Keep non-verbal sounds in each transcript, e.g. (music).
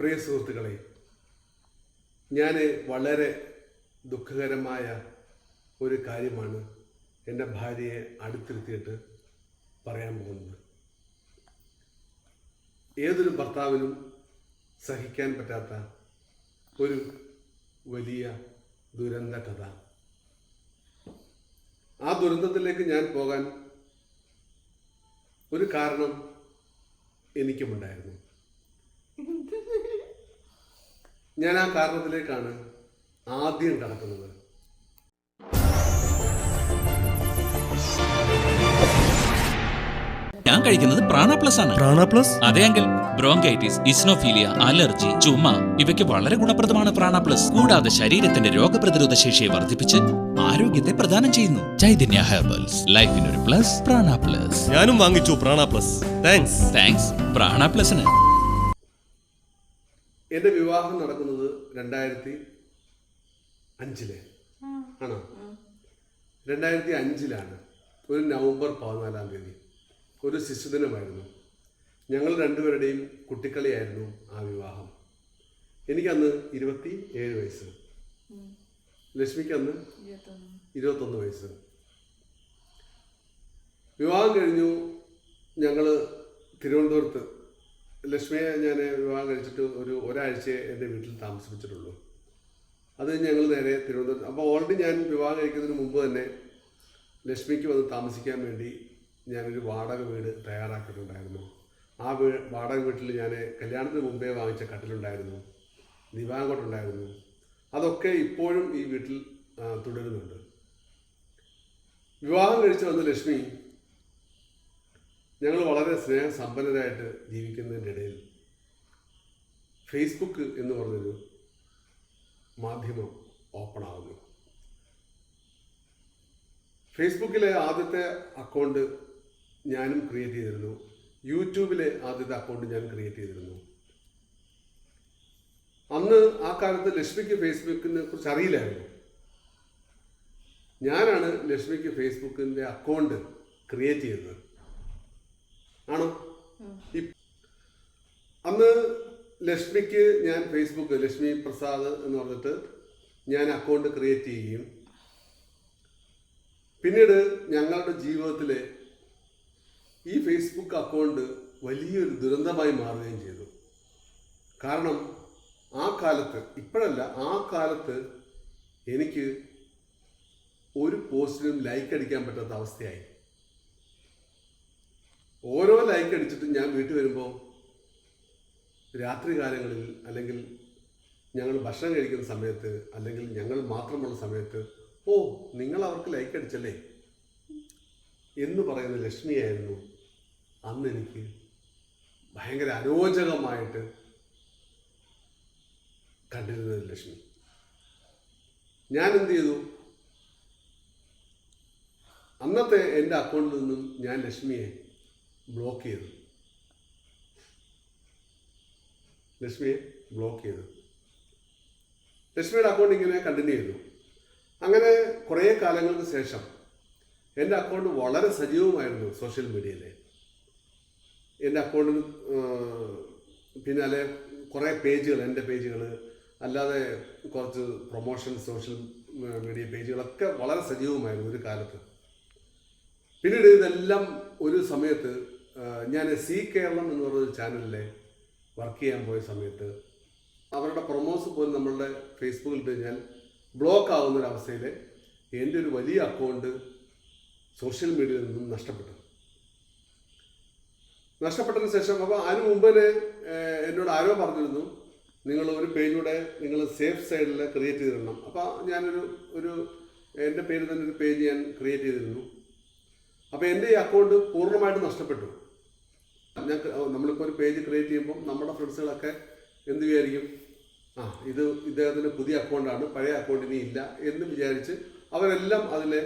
പ്രിയ സുഹൃത്തുക്കളെ ഞാൻ വളരെ ദുഃഖകരമായ ഒരു കാര്യമാണ് എന്റെ ഭാര്യയെ അടുത്തിരുത്തിയിട്ട് പറയാൻ പോകുന്നത്. ഏതൊരു ഭർത്താവിനും സഹിക്കാൻ പറ്റാത്ത ഒരു വലിയ ദുരന്ത കഥ. ആ ദുരന്തത്തിലേക്ക് ഞാൻ പോകാൻ ഒരു കാരണം എനിക്കുമുണ്ടായിരുന്നു. ഞാൻ ആ കാരണത്തിലേക്കാണ് ആദ്യം കടക്കുന്നത്. ഞാൻ കഴിക്കുന്നത് പ്രാണ പ്ലസ് ആണ്. പ്രാണ പ്ലസ് അതെങ്കിൽ ബ്രോങ്കൈറ്റിസ് ഇസ്നോഫീലിയ അലർജി ചുമ ഇവയ്ക്ക് വളരെ ഗുണപ്രദമാണ് പ്രാണ പ്ലസ് കൂടാതെ ശരീരത്തിന്റെ രോഗപ്രതിരോധ ശേഷിയെ വർദ്ധിപ്പിച്ച് ആരോഗ്യത്തെ പ്രദാനം ചെയ്യുന്നു. ചൈതന്യ ഹെർബൽസ്. ലൈഫിനൊരു പ്ലസ് പ്രാണ പ്ലസ് ഞാനും വാങ്ങിച്ചു പ്രാണ പ്ലസ് താങ്ക്സ് താങ്ക്സ് പ്രാണ പ്ലസിന് എന്റെ വിവാഹം നടക്കുന്നത് രണ്ടായിരത്തി അഞ്ചിലെ. ആണോ? രണ്ടായിരത്തി അഞ്ചിലാണ്. ഒരു നവംബർ പതിനാലാം തീയതി. ഒരു ശിശുദിനമായിരുന്നു. ഞങ്ങൾ രണ്ടുപേരുടെയും കുട്ടിക്കളിയായിരുന്നു ആ വിവാഹം. എനിക്കന്ന് ഇരുപത്തി ഏഴ് വയസ്സ്. ലക്ഷ്മിക്ക് അന്ന് ഇരുപത്തൊന്ന് വയസ്സ്. വിവാഹം കഴിഞ്ഞു ഞങ്ങൾ തിരുവനന്തപുരത്ത് ലക്ഷ്മിയെ ഞാൻ വിവാഹം കഴിച്ചിട്ട് ഒരു ഒരാഴ്ച എന്റെ വീട്ടിൽ താമസിപ്പിച്ചിട്ടുള്ളൂ. അത് ഞങ്ങൾ നേരെ തിരുവനന്തപുരം അപ്പോൾ ഓൾറെഡി ഞാൻ വിവാഹം കഴിക്കുന്നതിന് മുമ്പ് തന്നെ ലക്ഷ്മിക്ക് വന്ന് താമസിക്കാൻ വേണ്ടി ഞാനൊരു വാടക വീട് തയ്യാറാക്കിയിട്ടുണ്ടായിരുന്നു. ആ വീ വാടക വീട്ടിൽ ഞാൻ കല്യാണത്തിന് മുമ്പേ വാങ്ങിച്ച കട്ടിലുണ്ടായിരുന്നു. ദിവാങ്കോട്ടുണ്ടായിരുന്നു അതൊക്കെ ഇപ്പോഴും ഈ വീട്ടിൽ തുടരുന്നുണ്ട്. വിവാഹം കഴിച്ച് വന്ന ലക്ഷ്മി ഞങ്ങൾ വളരെ സ്നേഹസമ്പന്നരായിട്ട് ജീവിക്കുന്നതിന്റെ ഇടയിൽ ഫേസ്ബുക്ക് എന്ന് പറഞ്ഞൊരു മാധ്യമം ഓപ്പൺ ആകുന്നു ഫേസ്ബുക്കിലെ ആദ്യത്തെ അക്കൗണ്ട് ഞാനും ക്രിയേറ്റ് ചെയ്തിരുന്നു. യൂട്യൂബിലെ ആദ്യത്തെ അക്കൗണ്ട് ഞാൻ ക്രിയേറ്റ് ചെയ്തിരുന്നു. അന്ന് ആ കാലത്ത് ലക്ഷ്മിക്ക് ഫേസ്ബുക്കിനെ കുറിച്ച് അറിയില്ലായിരുന്നു. ഞാനാണ് ലക്ഷ്മിക്ക് ഫേസ്ബുക്കിന്റെ അക്കൗണ്ട് ക്രിയേറ്റ് ചെയ്തത്. ആണോ? അന്ന് ലക്ഷ്മിക്ക് ഞാൻ ഫേസ്ബുക്ക് ലക്ഷ്മി പ്രസാദ് എന്ന് പറഞ്ഞിട്ട് ഞാൻ അക്കൗണ്ട് ക്രിയേറ്റ് ചെയ്യുകയും. പിന്നീട് ഞങ്ങളുടെ ജീവിതത്തിലെ ഈ ഫേസ്ബുക്ക് അക്കൗണ്ട് വലിയൊരു ദുരന്തമായി മാറുകയും ചെയ്തു. കാരണം ആ കാലത്ത് ഇപ്പോഴല്ല ആ കാലത്ത് എനിക്ക് ഒരു പോസ്റ്റിനും ലൈക്ക് അടിക്കാൻ പറ്റാത്ത അവസ്ഥയായി. ഓരോ ലൈക്ക് അടിച്ചിട്ടും ഞാൻ വീട്ടിൽ വരുമ്പോൾ രാത്രി കാലങ്ങളിൽ അല്ലെങ്കിൽ ഞങ്ങൾ ഭക്ഷണം കഴിക്കുന്ന സമയത്ത് അല്ലെങ്കിൽ ഞങ്ങൾ മാത്രമുള്ള സമയത്ത് ഓ നിങ്ങൾ അവർക്ക് ലൈക്ക് അടിച്ചല്ലേ? എന്ന് പറയുന്ന ലക്ഷ്മിയായിരുന്നു അന്ന് എനിക്ക് ഭയങ്കര അരോചകമായിട്ട് കണ്ടിരുന്നത് ലക്ഷ്മി. ഞാൻ എന്ത് ചെയ്തു? അന്നത്തെ എന്റെ അക്കൗണ്ടിൽ നിന്നും ഞാൻ ലക്ഷ്മിയെ ബ്ലോക്ക് ചെയ്തു. ലക്ഷ്മിയെ ബ്ലോക്ക് ചെയ്തു. ലക്ഷ്മിയുടെ അക്കൗണ്ട് ഇങ്ങനെ കണ്ടിന്യൂ ചെയ്തു. അങ്ങനെ കുറേ കാലങ്ങൾക്ക് ശേഷം എന്റെ അക്കൗണ്ട് വളരെ സജീവമായിരുന്നു സോഷ്യൽ മീഡിയയിൽ എന്റെ അക്കൗണ്ടിൽ പിന്നാലെ കുറേ പേജുകൾ എന്റെ പേജുകൾ അല്ലാതെ കുറച്ച് പ്രൊമോഷൻ സോഷ്യൽ മീഡിയ പേജുകളൊക്കെ വളരെ സജീവമായിരുന്നു ഒരു കാലത്ത്. പിന്നീട് ഇതെല്ലാം ഒരു സമയത്ത് ഞാൻ സി കേരളം എന്ന് പറഞ്ഞൊരു ചാനലിലെ വർക്ക് ചെയ്യാൻ പോയ സമയത്ത് അവരുടെ പ്രൊമോസ് പോലും നമ്മളുടെ ഫേസ്ബുക്കിൽ ഇട്ട് കഴിഞ്ഞാൽ ബ്ലോക്ക് ആവുന്ന ഒരു അവസ്ഥയിൽ എന്റെ ഒരു വലിയ അക്കൗണ്ട് സോഷ്യൽ മീഡിയയിൽ നിന്നും നഷ്ടപ്പെട്ടു. നഷ്ടപ്പെട്ടതിന് ശേഷം അപ്പോൾ അതിന് മുമ്പ് എന്നോട് ആരോ പറഞ്ഞിരുന്നു നിങ്ങൾ ഒരു പേജിലൂടെ നിങ്ങൾ സേഫ് സൈഡിൽ ക്രിയേറ്റ് ചെയ്തിടണം. അപ്പോൾ ഞാനൊരു ഒരു എന്റെ പേരിൽ തന്നെ ഒരു പേജ് ഞാൻ ക്രിയേറ്റ് ചെയ്തിരുന്നു. അപ്പോൾ എന്റെ ഈ അക്കൗണ്ട് പൂർണമായിട്ട് നഷ്ടപ്പെട്ടു. ഞാൻ നമ്മളിപ്പോൾ ഒരു പേജ് ക്രിയേറ്റ് ചെയ്യുമ്പോൾ നമ്മുടെ ഫ്രണ്ട്സുകളൊക്കെ എന്ത് വിചാരിക്കും? ആ. ഇത് ഇദ്ദേഹത്തിന്റെ പുതിയ അക്കൗണ്ടാണ് പഴയ അക്കൗണ്ട് ഇനി ഇല്ല എന്ന് വിചാരിച്ച് അവരെല്ലാം അതിലെ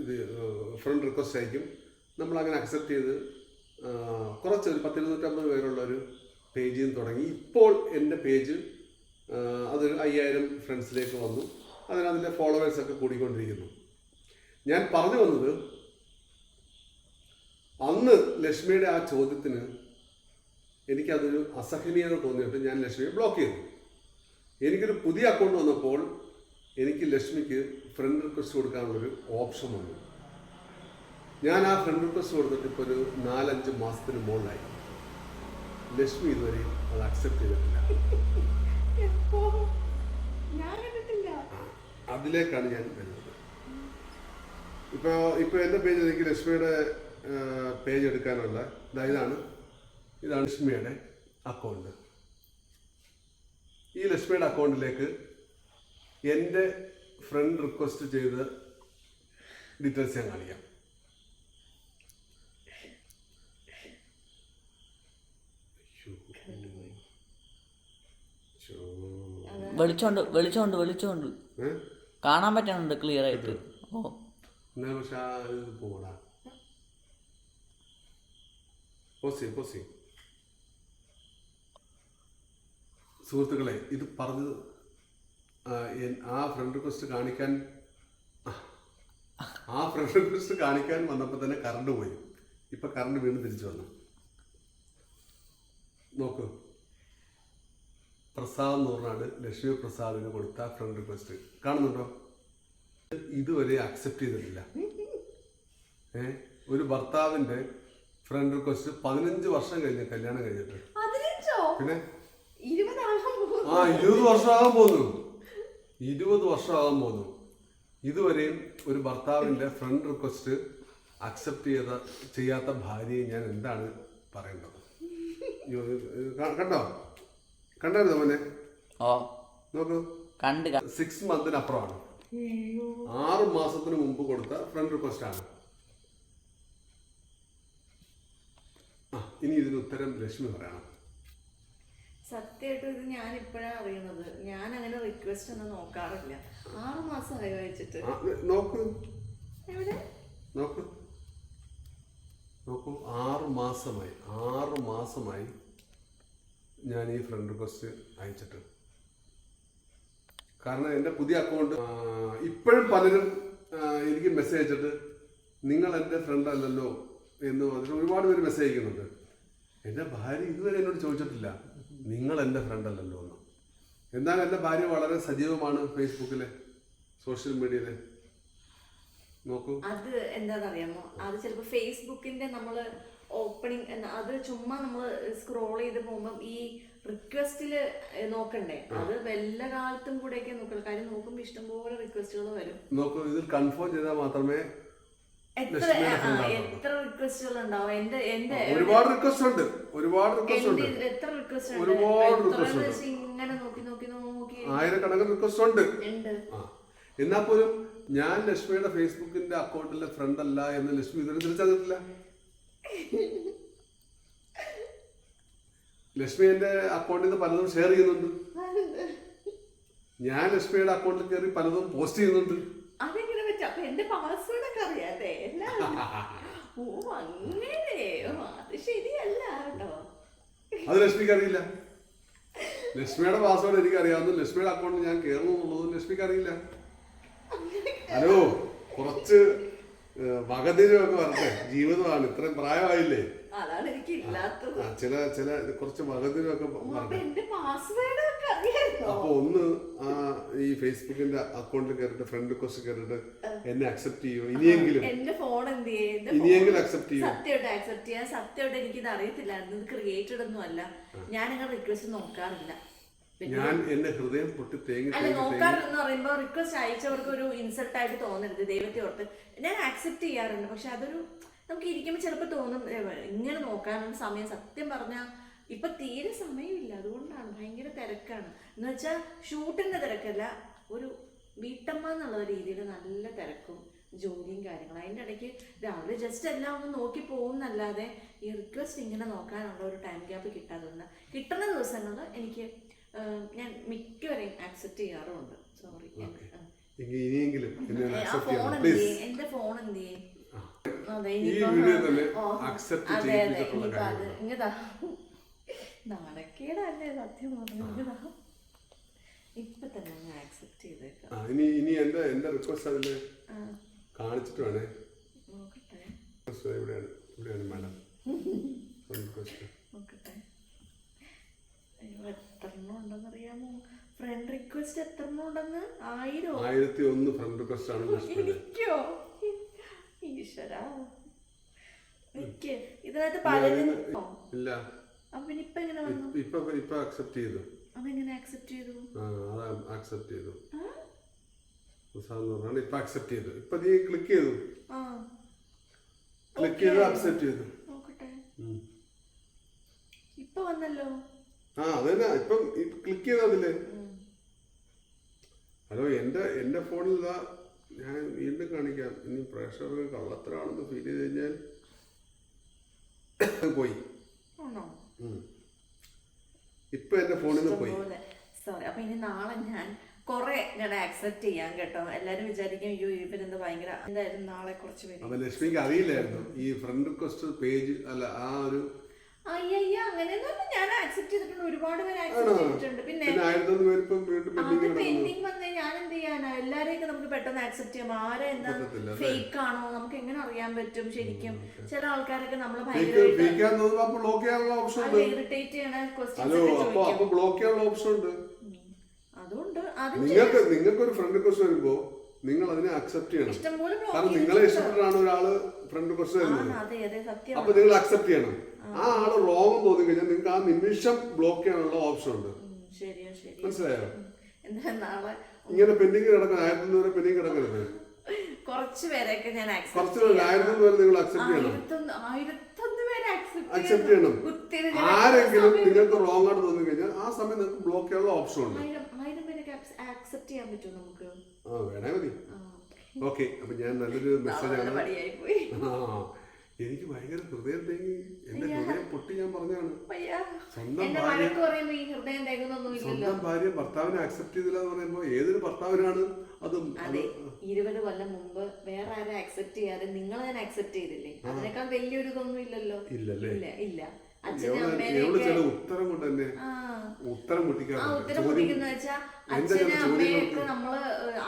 ഇത് ഫ്രണ്ട് റിക്വസ്റ്റ് അയക്കും. നമ്മളങ്ങനെ അക്സെപ്റ്റ് ചെയ്ത് കുറച്ച് ഒരു പത്തിരുന്നൂറ്റമ്പത് പേരുള്ള ഒരു പേജിൽ നിന്ന് തുടങ്ങി. ഇപ്പോൾ എന്റെ പേജ് അതൊരു അയ്യായിരം ഫ്രണ്ട്സിലേക്ക് വന്നു. അതിനതിന്റെ ഫോളോവേഴ്സൊക്കെ കൂടിക്കൊണ്ടിരിക്കുന്നു. ഞാൻ പറഞ്ഞു വന്നത് അന്ന് ലക്ഷ്മിയുടെ ആ ചോദ്യത്തിന് എനിക്കതൊരു അസഹനീയത തോന്നിയിട്ട് ഞാൻ ലക്ഷ്മിയെ ബ്ലോക്ക് ചെയ്തു. എനിക്കൊരു പുതിയ അക്കൗണ്ട് വന്നപ്പോൾ എനിക്ക് ലക്ഷ്മിക്ക് ഫ്രണ്ട് റിക്വസ്റ്റ് കൊടുക്കാനുള്ളൊരു ഓപ്ഷൻ വന്നു. ഞാൻ ആ ഫ്രണ്ട് റിക്വസ്റ്റ് കൊടുത്തിട്ട് ഇപ്പോൾ ഒരു നാലഞ്ച് മാസത്തിന് മുകളിലായി. ലക്ഷ്മി ഇതുവരെ അത് അക്സെപ്റ്റ് ചെയ്തിട്ടില്ല. അതിലേക്കാണ് ഞാൻ വരുന്നത്. ഇപ്പോൾ ഇപ്പോൾ എന്റെ പേജ് എനിക്ക് ലക്ഷ്മിയുടെ പേജ് എടുക്കാനുള്ള. ഇതാണ്. ഇതാണ് ലക്ഷ്മിയുടെ അക്കൗണ്ട് ഈ ലക്ഷ്മിയുടെ അക്കൗണ്ടിലേക്ക് എന്റെ ഫ്രണ്ട് റിക്വസ്റ്റ് ചെയ്ത് ഡീറ്റെയിൽസ് ഞാൻ കാണിക്കാം. ശ്ശോ. വെളിച്ചോണ്ട് വെളിച്ചോണ്ട് വെളിച്ചോണ്ട് കാണാൻ പറ്റുന്നുണ്ട് ക്ലിയർ ആയിട്ട്. ഓ. എന്നാ പക്ഷെ പോടാ. പോസി ഹോസി. സുഹൃത്തുക്കളെ ഇത് പറഞ്ഞത് ആ, ഫ്രണ്ട് റിക്വസ്റ്റ് കാണിക്കാൻ ആ ഫ്രണ്ട് റിക്വസ്റ്റ് കാണിക്കാൻ വന്നപ്പോൾ തന്നെ കറണ്ട് പോയി. ഇപ്പം കറണ്ട് വീണ്ടും തിരിച്ചു വന്നു. നോക്കൂ. പ്രസാദ് എന്ന് പറഞ്ഞാണ് ലക്ഷ്മി പ്രസാദിന് കൊടുത്ത ഫ്രണ്ട് റിക്വസ്റ്റ് കാണുന്നുണ്ടോ? ഇതുവരെ അക്സെപ്റ്റ് ചെയ്തിട്ടില്ല. ഏ? ഒരു ഭർത്താവിന്റെ ഫ്രണ്ട് റിക്വസ്റ്റ് പതിനഞ്ച് വർഷം കഴിഞ്ഞ് കല്യാണം കഴിഞ്ഞിട്ട്. പിന്നെ? ആ ഇരുപത് വർഷമാകാൻ പോകുന്നു. ഇരുപത് വർഷമാകാൻ പോകുന്നു. ഇതുവരെയും ഒരു ഭർത്താവിന്റെ ഫ്രണ്ട് റിക്വസ്റ്റ് അക്സെപ്റ്റ് ചെയ്ത ചെയ്യാത്ത ഭാര്യയെ ഞാൻ എന്താണ് പറയേണ്ടത് കണ്ടോ? കണ്ടായിരുന്നോ മോനെ? ഓ നോക്കൂ. കണ്ട് സിക്സ് മന്തിനപ്പുറമാണ് അയ്യോ. ആറ് മാസത്തിന് മുമ്പ് കൊടുത്ത ഫ്രണ്ട് റിക്വസ്റ്റ് ആണ് ആ ഇനി ഇതിന് ഉത്തരം ലക്ഷ്മി പറയണം. സത്യമായിട്ട് ഇത് ഞാൻ ഇപ്പോഴാണ് അറിയുന്നത്. ഞാൻ അങ്ങനെ റിക്വസ്റ്റ് ഒന്നും നോക്കാറില്ല. ആറ് മാസം വായിച്ചിട്ട് വെച്ചിട്ട്? നോക്കൂ. എവിടെ? നോക്കൂ. നോക്കൂ ആറ് മാസമായി. ആറ് മാസമായി ഞാൻ ഈ ഫ്രണ്ട് റിക്വസ്റ്റ് അയച്ചിട്ട്. കാരണം എന്റെ പുതിയ അക്കൗണ്ട് ഇപ്പോഴും പലരും എനിക്ക് മെസ്സേജ് അയച്ചിട്ട് നിങ്ങൾ എന്റെ ഫ്രണ്ട് അല്ലല്ലോ എന്ന് പറഞ്ഞിട്ട് ഒരുപാട് പേര് മെസ്സേജ് അയക്കുന്നുണ്ട്. എന്റെ ഭാര്യ ഇതുവരെ എന്നോട് ചോദിച്ചിട്ടില്ല. നിങ്ങൾ എന്റെ ഫ്രണ്ട് അല്ലല്ലോ എന്ന്. എന്നാൽ എന്റെ ഭാര്യ വളരെ സജീവമാണ് ഫേസ്ബുക്കിലെ സോഷ്യൽ മീഡിയയിലെ നോക്കൂ. അത് എന്താണെന്നറിയാമോ അത് ചിലപ്പോൾ ഫേസ്ബുക്കിന്റെ നമ്മൾ ഓപ്പണിംഗ് അത് ചുമ്മാ നമ്മൾ സ്ക്രോൾ ചെയ്ത് പോകുമ്പോൾ ഈ റിക്വസ്റ്റിൽ നോക്കണ്ടേ? അത് വല്ല കാലത്തും കൂടെയൊക്കെ നോക്കുള്ളൂ കാര്യം നോക്കുമ്പോൾ ഇഷ്ടംപോലെ റിക്വസ്റ്റുകൾ വരും. നോക്കൂ ഇതിൽ കൺഫേം ചെയ്താൽ മാത്രമേ എത്ര ലക്ഷ്മിയുടെ ആ, friend ആണോ? എത്ര റിക്വസ്റ്റുകൾ ഉണ്ടാവും എന്റെ എന്റെ ഒരുപാട് റിക്വസ്റ്റ് ഉണ്ട്. ഒരുപാട് റിക്വസ്റ്റ് ഉണ്ട്. എത്ര റിക്വസ്റ്റ് ഒരുപാട്. വെച്ച് ഇങ്ങനെ നോക്കി നോക്കി നോക്കി. ആയിരക്കണക്കിന് റിക്വസ്റ്റ് ഉണ്ട്. എന്നാൽ പോലും ഞാൻ ലക്ഷ്മിയുടെ ഫേസ്ബുക്കിന്റെ അക്കൗണ്ടിലെ ഫ്രണ്ട് അല്ല എന്ന് ലക്ഷ്മി ഇതുവരെ തിരിച്ചറിഞ്ഞിട്ടില്ല ലക്ഷ്മി എന്റെ അക്കൗണ്ടിൽ നിന്ന് പലതും ഷെയർ ചെയ്യുന്നുണ്ട്. ഞാൻ ലക്ഷ്മിയുടെ അക്കൗണ്ടിൽ കയറി പലതും പോസ്റ്റ് ചെയ്യുന്നുണ്ട്. അതെങ്ങനെ പറ്റും? അപ്പൊ എന്റെ (laughs) ഓ അങ്ങനെ ഓ, അത് ശരിയല്ല കേട്ടോ. അത് ലക്ഷ്മിക്ക് അറിയില്ല. ലക്ഷ്മിയുടെ പാസ്വേഡ് എനിക്ക് അറിയാവുന്ന ലക്ഷ്മിയുടെ അക്കൗണ്ട് ഞാൻ കയറുന്നു എന്നുള്ളതും ലക്ഷ്മിക്ക് അറിയില്ല. ഹലോ കുറച്ച് ഏഹ്, വകതിരിവൊക്കെ വരട്ടെ. ജീവിതമാണ്. ഇത്രയും പ്രായമായില്ലേ? അതാണ് എനിക്ക് ഇല്ലാത്തത്. ചില ചില കുറച്ച് അറിയായിരുന്നോ? അപ്പൊ ഒന്ന് ആ ഈ ഫേസ്ബുക്കിന്റെ അക്കൗണ്ടിൽ കയറിട്ട് ഫ്രണ്ട് റിക്വസ്റ്റ് കയറിട്ട് എന്നെ അക്സെപ്റ്റ് ചെയ്യോ? ഇനിയെങ്കിലും? എന്റെ ഫോൺ എന്ത് ചെയ്യും? ഇനിയെങ്കിലും അക്സെപ്റ്റ് ചെയ്യും. സത്യമായിട്ട് അക്സെപ്റ്റ് ചെയ്യാൻ സത്യമായിട്ട് എനിക്ക് ഇത് അറിയത്തില്ലായിരുന്നു. ഇത് ക്രിയേറ്റഡ് ഒന്നും അല്ല. ഞാൻ അങ്ങനെ റിക്വസ്റ്റ് നോക്കാറില്ല. ഞാൻ എന്റെ ഹൃദയം പൊട്ടി തേങ്ങി അല്ല നോക്കാറെന്ന് പറയുമ്പോൾ റിക്വസ്റ്റ് അയച്ചവർക്ക് ഒരു ഇൻസൾട്ട് ആയിട്ട് തോന്നരുത്. ദൈവത്തെ ഓർത്ത്. ഞാൻ ആക്സെപ്റ്റ് ചെയ്യാറുണ്ട്. പക്ഷെ അതൊരു നമുക്ക് ഇരിക്കുമ്പോൾ ചിലപ്പോൾ തോന്നും. ഇങ്ങനെ നോക്കാനുള്ള സമയം സത്യം പറഞ്ഞാൽ ഇപ്പൊ തീരെ സമയമില്ല. അതുകൊണ്ടാണ് ഭയങ്കര തിരക്കാണ്. എന്ന് വെച്ചാൽ ഷൂട്ടിന്റെ തിരക്കല്ല ഒരു വീട്ടമ്മ എന്നുള്ള രീതിയിൽ നല്ല തിരക്കും ജോലിയും കാര്യങ്ങളും. അതിന്റെ ഇടയ്ക്ക് രാവിലെ ജസ്റ്റ് എല്ലാം ഒന്ന് നോക്കി പോകുന്നല്ലാതെ ഈ റിക്വസ്റ്റ് ഇങ്ങനെ നോക്കാനുള്ള ഒരു ടൈം ഗ്യാപ്പ് കിട്ടാറുണ്ട് കിട്ടുന്ന ദിവസങ്ങളിൽ എനിക്ക് ഞാൻ മിക്കവരെയും ആക്സെപ്റ്റ് ചെയ്യാറുമുണ്ട് സോറി ഇനിയെങ്കിലും? എന്റെ ഫോൺ എന്ത് ചെയ്യും? അതെ, അതെ, അതെ, അത്. നാണക്കേടല്ലേ സത്യം പറഞ്ഞത്. ഇപ്പൊ തന്നെ അങ്ങ് ആക്സെപ്റ്റ് ചെയ്തേക്കാം. ആ, ഇനി ഇനി എന്റെ എന്റെ റിക്വസ്റ്റ് അതിൽ കാണിച്ചിട്ട് വേണേ. നോക്കട്ടെ. റിക്വസ്റ്റ് ഇവിടെയാണ് ഇവിടെയാണ് മാഡം റിക്വസ്റ്റ് നോക്കട്ടെ. അയ്യോ, എത്രണ്ണം അറിയാമോ ഫ്രണ്ട് റിക്വസ്റ്റ് എത്രണ്ണം ഉണ്ടെന്ന്? ആയിരോ? ഫ്രണ്ട് റിക്വസ്റ്റ് ആണ് ലക്ഷ്മിയുടെ. എനിക്കോ ഈശ്വരാ. എനിക്ക് ഇതിനകത്ത് ഇല്ല. ഇപ്പൊ ഇപ്പൊ അക്സെപ്റ്റ് ചെയ്തു. അക്സെപ്റ്റ് ചെയ്തു? ഇപ്പൊ അക്സെപ്റ്റ് ചെയ്തു. ഇപ്പൊ നീ ക്ലിക്ക് ചെയ്തു. ക്ലിക്ക് ചെയ്ത് അക്സെപ്റ്റ് ചെയ്തു. ഇപ്പൊ വന്നല്ലോ? ആ അതന്നെ. ഇപ്പം ക്ലിക്ക് ചെയ്തു അതിൽ? ഹലോ എന്റെ എന്റെ ഫോണിൽ ഇതാ. ഞാൻ വീണ്ടും കാണിക്കാം. ഇനി പ്രേക്ഷകർക്ക് കള്ളത്തരാണെന്ന് ഫീൽ ചെയ്ത് കഴിഞ്ഞാൽ പോയി. ആണോ. ഇപ്പൊ എന്റെ ഫോണിൽ നിന്ന് പോയി. സോറി അപ്പൊ ഇനി നാളെ ഞാൻ കൊറേ ഞാൻ ആക്സെപ്റ്റ് ചെയ്യാൻ കേട്ടോ. എല്ലാരും വിചാരിക്കും അയ്യോ ഇവരെന്ത് ഭയങ്കര എന്തായാലും നാളെ കുറച്ച് പേര് അപ്പൊ ലക്ഷ്മിക്ക് അറിയില്ലായിരുന്നു. ഈ ഫ്രണ്ട് റിക്വസ്റ്റ് പേജ് അല്ല ആ ഒരു അയ്യയ്യ അങ്ങനെയൊന്നും ഞാൻ ആക്സെപ്റ്റ് ചെയ്തിട്ടുണ്ട്. ഒരുപാട് പേര് ആക്സെപ്റ്റ് ചെയ്തിട്ടുണ്ട്. പിന്നെ അത് പെൻഡിങ് വന്നേ ഞാൻ എന്ത് ചെയ്യാനാ? എല്ലാരെയൊക്കെ നമുക്ക് പെട്ടെന്ന് ആക്സെപ്റ്റ് ചെയ്യാം. ആരെ എന്താ ഫേക്ക് ആണോ? നമുക്ക് എങ്ങനെ അറിയാൻ പറ്റും ശരിക്കും? ചില ആൾക്കാരൊക്കെ നമ്മളെ ഭയങ്കര ഇറിറ്റേറ്റ് ചെയ്യണ ക്വസ്റ്റ്യൻസ് അതുകൊണ്ട് നിങ്ങൾക്ക് നിങ്ങൾക്ക് ഒരു ഫ്രണ്ട് റിക്വസ്റ്റ് വരുമ്പോ നിങ്ങൾ അതിനെ അക്സെപ്റ്റ് ചെയ്യണം. കാരണം നിങ്ങളെ ഇഷ്ടപ്പെട്ടാണ് ഒരാൾ ഫ്രണ്ട് റിക്വസ്റ്റ് തരുന്നത് അപ്പൊ നിങ്ങൾ അക്സെപ്റ്റ് ചെയ്യണം. ആ. ആൾ റോങ് തോന്നി കഴിഞ്ഞാൽ നിങ്ങൾക്ക് ആ നിമിഷം ബ്ലോക്ക് ചെയ്യാനുള്ള ഓപ്ഷൻ ഉണ്ട്. മനസ്സിലായോ? ഇങ്ങനെ പെൻഡിങ് കിടക്കണം ആയിരത്തി വരെ പെൻഡിങ് കിടക്കരുത്. കുറച്ച് പേരെയൊക്കെ ഞാൻ accept കുറച്ച് പേര് ആയിരത്തി വരെ നിങ്ങൾ അക്സെപ്റ്റ് ചെയ്യണം. അക്സെപ്റ്റ് ചെയ്യണം. ആരെങ്കിലും നിങ്ങൾക്ക് റോങ് ആയിട്ട് തോന്നി കഴിഞ്ഞാൽ ആ സമയം നിങ്ങൾക്ക് ബ്ലോക്ക് ചെയ്യാനുള്ള ഓപ്ഷൻ ഉണ്ട്. ആക്സെപ്റ്റ് ചെയ്യാൻ പറ്റുമോ നമുക്ക്? ആ വേണേ മതി. ഓക്കെ. അപ്പൊ ഞാൻ നല്ലൊരു മെസ്സേജ് ആണ്. ആ എനിക്ക് ഭയങ്കര ഹൃദയം തേങ്ങി. എന്റെ ഹൃദയം പൊട്ടി ഞാൻ പറഞ്ഞാണ്. സ്വന്തം ഭാര്യ- സ്വന്തം ഭാര്യ ഭർത്താവിനെ അക്സെപ്റ്റ് ചെയ്തില്ല എന്ന് പറയുമ്പോ ഏതൊരു ഭർത്താവിനാണ് അതും അതെ ഇരുപത് കൊല്ലം മുമ്പ് വേറെ ആരും അക്സെപ്റ്റ് ചെയ്യാതെ നിങ്ങൾ തന്നെ അക്സെപ്റ്റ് ചെയ്തില്ലേ? അതിനേക്കാൾ വലിയൊരു ഇതൊന്നും ഇല്ലല്ലോ? ഇല്ല ഇല്ല. ചില ഉത്തരം കൊണ്ട് തന്നെ ഉത്തരം ചില നമ്മൾ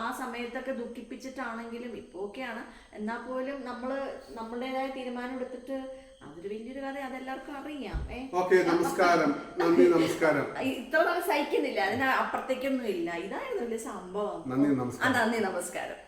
ആ സമയത്തൊക്കെ ദുഃഖിപ്പിച്ചിട്ടാണെങ്കിലും ഇപ്പൊ ഒക്കെയാണ് എന്നാ പോലും നമ്മൾ നമ്മുടേതായ തീരുമാനം എടുത്തിട്ട് അതൊരു വലിയൊരു കഥ അതെല്ലാവർക്കും അറിയാം. നമസ്കാരം. നന്ദി നമസ്കാരം. ഇത്ര നമ്മൾ സഹിക്കുന്നില്ല. അതിന് അപ്പുറത്തേക്കൊന്നും ഇല്ല. ഇതായിരുന്നു വലിയ സംഭവം. നന്ദി നമസ്കാരം.